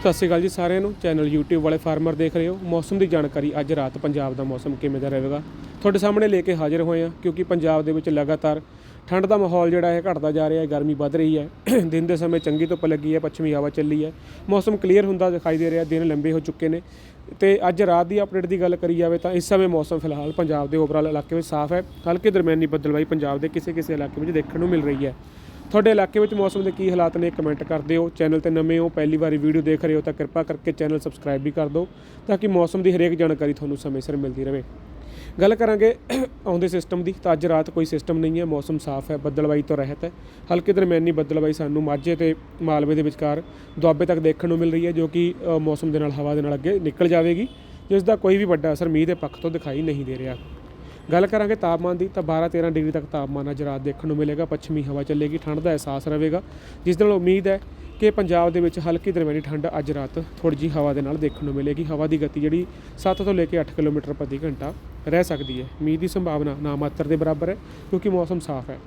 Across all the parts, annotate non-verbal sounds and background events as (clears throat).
ਸਤਿ ਸ਼੍ਰੀ ਅਕਾਲ ਜੀ ਸਾਰਿਆਂ ਨੂੰ। ਚੈਨਲ YouTube ਵਾਲੇ ਫਾਰਮਰ ਦੇਖ ਰਹੇ ਹੋ। ਮੌਸਮ ਦੀ ਜਾਣਕਾਰੀ ਅੱਜ ਰਾਤ ਪੰਜਾਬ ਦਾ ਮੌਸਮ ਕਿਵੇਂ ਦਾ ਰਹੇਗਾ? ਤੁਹਾਡੇ ਸਾਹਮਣੇ ਲੈ ਕੇ ਹਾਜ਼ਰ ਹੋਏ ਹਾਂ ਕਿਉਂਕਿ ਪੰਜਾਬ ਦੇ ਵਿੱਚ ਲਗਾਤਾਰ ਠੰਡ ਦਾ ਮਾਹੌਲ ਜਿਹੜਾ ਹੈ ਘਟਦਾ ਜਾ ਰਿਹਾ ਹੈ, ਗਰਮੀ ਵੱਧ ਰਹੀ ਹੈ। (clears throat) ਦਿਨ ਦੇ ਸਮੇਂ ਚੰਗੀ ਧੁੱਪ ਲੱਗੀ ਹੈ, ਪੱਛਮੀ ਹਵਾ ਚੱਲੀ ਹੈ। ਮੌਸਮ ਕਲੀਅਰ ਹੁੰਦਾ ਦਿਖਾਈ ਦੇ ਰਿਹਾ, ਦਿਨ ਲੰਬੇ ਹੋ ਚੁੱਕੇ ਨੇ। ਤੇ ਅੱਜ ਰਾਤ ਦੀ ਅਪਡੇਟ ਦੀ ਗੱਲ ਕਰੀ ਜਾਵੇ ਤਾਂ ਇਸ ਸਮੇਂ ਮੌਸਮ ਫਿਲਹਾਲ ਪੰਜਾਬ ਦੇ ਓਵਰਆਲ ਇਲਾਕੇ ਵਿੱਚ ਸਾਫ਼ ਹੈ। ਹਲਕੇ ਦਰਮਿਆਨੀ ਬੱਦਲਵਾਈ ਪੰਜਾਬ ਦੇ ਕਿਸੇ ਕਿਸੇ ਇਲਾਕੇ ਵਿੱਚ ਦੇਖਣ ਨੂੰ ਮਿਲ ਰਹੀ ਹੈ। ਤੁਹਾਡੇ ਇਲਾਕੇ ਵਿੱਚ ਮੌਸਮ ਦੇ ਕੀ ਹਾਲਾਤ ਨੇ ਕਮੈਂਟ ਕਰ ਦਿਓ। ਚੈਨਲ ਤੇ ਨਵੇਂ ਹੋ, ਪਹਿਲੀ ਵਾਰੀ ਵੀਡੀਓ ਦੇਖ ਰਹੇ ਹੋ ਤਾਂ ਕਿਰਪਾ ਕਰਕੇ ਚੈਨਲ ਸਬਸਕ੍ਰਾਈਬ ਵੀ ਕਰ ਦਿਓ ਤਾਂ ਕਿ ਮੌਸਮ ਦੀ ਹਰੇਕ ਜਾਣਕਾਰੀ ਤੁਹਾਨੂੰ ਸਮੇਂ ਸਿਰ ਮਿਲਦੀ ਰਹੇ। ਗੱਲ ਕਰਾਂਗੇ ਆਉਂਦੇ ਸਿਸਟਮ ਦੀ ਤਾਂ ਅੱਜ ਰਾਤ ਕੋਈ ਸਿਸਟਮ ਨਹੀਂ ਹੈ, ਮੌਸਮ ਸਾਫ਼ ਹੈ, ਬੱਦਲਵਾਈ ਤੋਂ ਰਹਿਤ ਹੈ। ਹਲਕੇ ਦਰਮਿਆਨੀ ਬੱਦਲਵਾਈ ਸਾਨੂੰ ਮਾਝੇ ਤੇ ਮਾਲਵੇ ਦੇ ਵਿਚਕਾਰ ਦੁਆਬੇ ਤੱਕ ਦੇਖਣ ਨੂੰ ਮਿਲ ਰਹੀ ਹੈ ਜੋ ਕਿ ਮੌਸਮ ਦੇ ਨਾਲ ਹਵਾ ਦੇ ਨਾਲ ਅੱਗੇ ਨਿਕਲ ਜਾਵੇਗੀ, ਜਿਸ ਦਾ ਕੋਈ ਵੀ ਵੱਡਾ ਅਸਰ ਮੀਂਹ ਦੇ ਪੱਖ ਤੋਂ ਦਿਖਾਈ ਨਹੀਂ ਦੇ ਰਿਹਾ। ਗੱਲ ਕਰਾਂਗੇ ਤਾਪਮਾਨ ਦੀ, ਤਾਂ 12-13 ਡਿਗਰੀ ਤੱਕ ਤਾਪਮਾਨ ਅੱਜ ਰਾਤ ਦੇਖਣ ਨੂੰ ਮਿਲੇਗਾ, ਪੱਛਮੀ ਹਵਾ ਚੱਲੇਗੀ, ਠੰਡ ਦਾ ਅਹਿਸਾਸ ਰਹੇਗਾ। ਜਿਸ ਨਾਲ ਉਮੀਦ ਹੈ ਕਿ ਪੰਜਾਬ ਦੇ ਵਿੱਚ ਹਲਕੀ ਦਰਮਿਆਨੀ ਠੰਡ ਅੱਜ ਰਾਤ ਥੋੜੀ ਜਿਹੀ ਹਵਾ ਦੇ ਨਾਲ ਦੇਖਣ ਨੂੰ ਮਿਲੇਗੀ। ਹਵਾ ਦੀ ਗਤੀ ਜਿਹੜੀ 7 ਤੋਂ ਲੈ ਕੇ 8 ਕਿਲੋਮੀਟਰ ਪ੍ਰਤੀ ਘੰਟਾ ਰਹਿ ਸਕਦੀ ਹੈ। ਮੀਂਹ ਦੀ ਸੰਭਾਵਨਾ ਨਾਮਾਤਰ ਦੇ ਬਰਾਬਰ ਹੈ, ਕਿਉਂਕਿ ਮੌਸਮ ਸਾਫ਼ ਹੈ।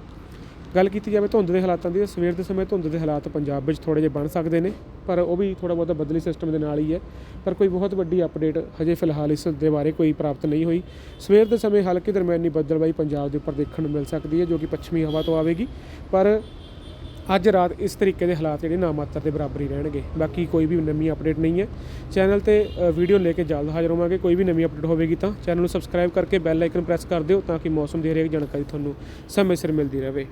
ਗੱਲ ਕੀਤੀ ਜਾਵੇ ਧੁੰਦ ਦੇ ਹਾਲਾਤਾਂ ਦੀ, ਤਾਂ ਸਵੇਰ ਦੇ ਸਮੇਂ ਧੁੰਦ ਦੇ ਹਾਲਾਤ ਪੰਜਾਬ ਵਿੱਚ ਥੋੜੇ ਜਿਹੇ ਬਣ ਸਕਦੇ ਨੇ, ਪਰ ਉਹ ਵੀ ਥੋੜਾ ਬਹੁਤਾ ਬਦਲੀ ਸਿਸਟਮ ਦੇ ਨਾਲ ਹੀ ਹੈ। ਪਰ ਕੋਈ ਬਹੁਤ ਵੱਡੀ ਅਪਡੇਟ ਹਜੇ ਫਿਲਹਾਲ ਇਸ ਦੇ ਬਾਰੇ ਕੋਈ ਪ੍ਰਾਪਤ ਨਹੀਂ ਹੋਈ। ਸਵੇਰ ਦੇ ਸਮੇਂ ਹਲਕੀ ਦਰਮਿਆਨੀ ਬੱਦਲਬਾਈ ਪੰਜਾਬ ਦੇ ਉੱਪਰ ਦੇਖਣ ਨੂੰ ਮਿਲ ਸਕਦੀ ਹੈ, ਜੋ ਕਿ ਪੱਛਮੀ ਹਵਾ ਤੋਂ ਆਵੇਗੀ। ਪਰ ਅੱਜ ਰਾਤ ਇਸ ਤਰੀਕੇ ਦੇ ਹਾਲਾਤ ਜਿਹੜੇ ਨਾ ਮਾਤਰ ਦੇ ਬਰਾਬਰ ਹੀ ਰਹਿਣਗੇ। ਬਾਕੀ ਕੋਈ ਵੀ ਨਵੀਂ ਅਪਡੇਟ ਨਹੀਂ ਹੈ। ਚੈਨਲ ਤੇ ਵੀਡੀਓ ਲੈ ਕੇ ਜਲਦ ਹਾਜ਼ਰ ਹੋਵਾਂਗੇ। ਕੋਈ ਵੀ ਨਵੀਂ ਅਪਡੇਟ ਹੋਵੇਗੀ ਤਾਂ ਚੈਨਲ ਨੂੰ ਸਬਸਕ੍ਰਾਈਬ ਕਰਕੇ ਬੈਲ ਆਈਕਨ ਪ੍ਰੈਸ ਕਰ ਦਿਓ, ਤਾਂ ਕਿ ਮੌਸਮ ਦੀ ਹਰੇਕ ਜਾਣਕਾਰੀ ਤੁਹਾਨੂੰ ਸਮੇਂ ਸਿਰ ਮਿਲਦੀ ਰਹੇ।